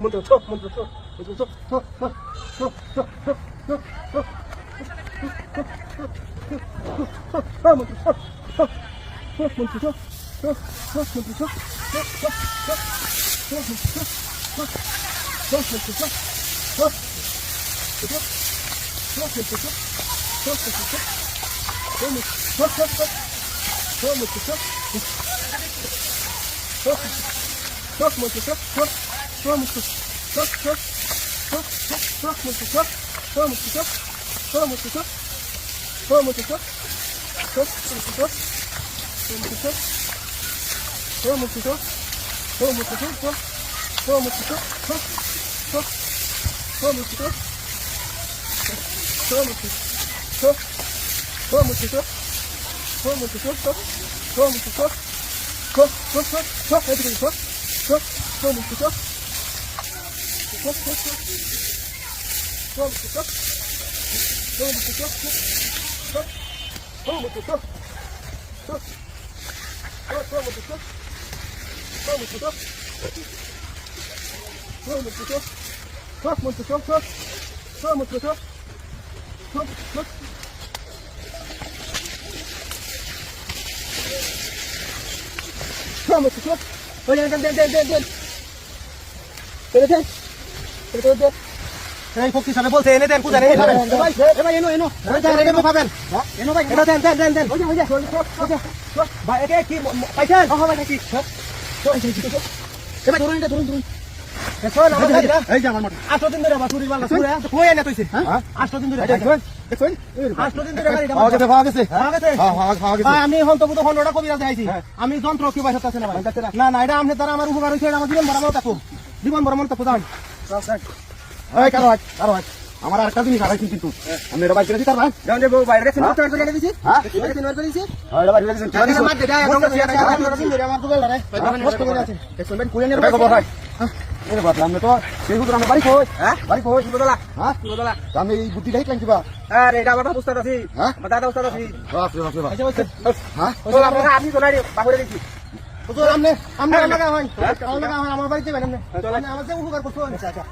먼저 쳐, 먼저 쳐, 먼저 쳐, 쳐, 쳐, 쳐, 쳐, 쳐, 쳐, 쳐, 쳐, 먼저 쳐, 쳐, 먼저 쳐, 쳐, 쳐, 먼저 쳐, 쳐, 쳐, 쳐, 쳐, 먼저 쳐, 쳐, 쳐, 먼저 쳐, 쳐, 쳐, 쳐, 먼저 쳐, 쳐, 쳐, 쳐, 쳐, 쳐, 쳐, 쳐, 먼저 쳐, 쳐, 쳐, 먼저 쳐, 쳐, Sağ mutlu. Çok çok. Çok çok çok mutlu çok. Sağ mutlu çok. Sağ mutlu çok. Sağ mutlu çok. Çok mutlu çok. Sağ mutlu çok. Sağ mutlu çok. Sağ mutlu çok. Çok. Sağ mutlu çok. Çok. Çok. Sağ mutlu çok. Sağ mutlu. Çok. Sağ mutlu çok. Sağ mutlu çok. Çok. Sağ mutlu çok. Çok. Çok. Çok. Çok. Hadi gidelim çok. Çok. Sağ mutlu çok. klok, klok, klok. Kom op de klok. Kom op de klok, klok. Klok. Kom op de klok. Klok. Klok, kom op de klok. Kom op de klok. Kom op de klok. Klok, moet de klok, klok. Kom op de klok. Klok, klok. Kom op de klok. Oh, ja, ja, ja, এই ফকির সাহেব বলছে এনে দেন এনো এনো ভাই দেন এনে পাবেন এনো ভাই এটা দেন দেন দেন দেন। ওই যে ওই যে ভাই এটা কি পয়সা হ্যাঁ ভাই কি এবার হ্যাঁ? আমি যন্ত্র কি বাইশ না না। এটা আমার উপকার হয়েছে আমার জীবন বরাবর থাকো জীবন বরাবর থাকো আমার আরেকটা জিনিস আড়াইছি কিন্তু। আমি এটা বাইরে দিতে পারবেন যেমন বউ বাইরে গেছেন হ্যাঁ? তো হ্যাঁ? হ্যাঁ, করে দিছি? হ্যাঁ? তিন করে দিছি। হ্যাঁ? বাইরে গেছেন ঠিক আছে মাঠে যায় একদম আমার তো বল রে কষ্ট করে আছে দেখুন ভাই কুলেনের ভাই খবর ভাই এর বাদ আমরা তো সেই হুজুর আমরা বাড়ি কই? হ্যাঁ? বাড়ি কই? কি বদলা হ্যাঁ? কি বদলা আমি এই বুদ্ধি দেখ লাগবা আরে এটা আমার উস্তাদ আছি। হ্যাঁ? দাদা উস্তাদ আছি। বাপ আচ্ছা, রে বাপ রে হ্যাঁ? আপনি তো না রে বাহুরে দিছি হুজুর আমনে আমনে লাগা হয়। লাগা হয় আমার বাড়িতে বেন আমনে আমার যে উপকার করছ আচ্ছা আচ্ছা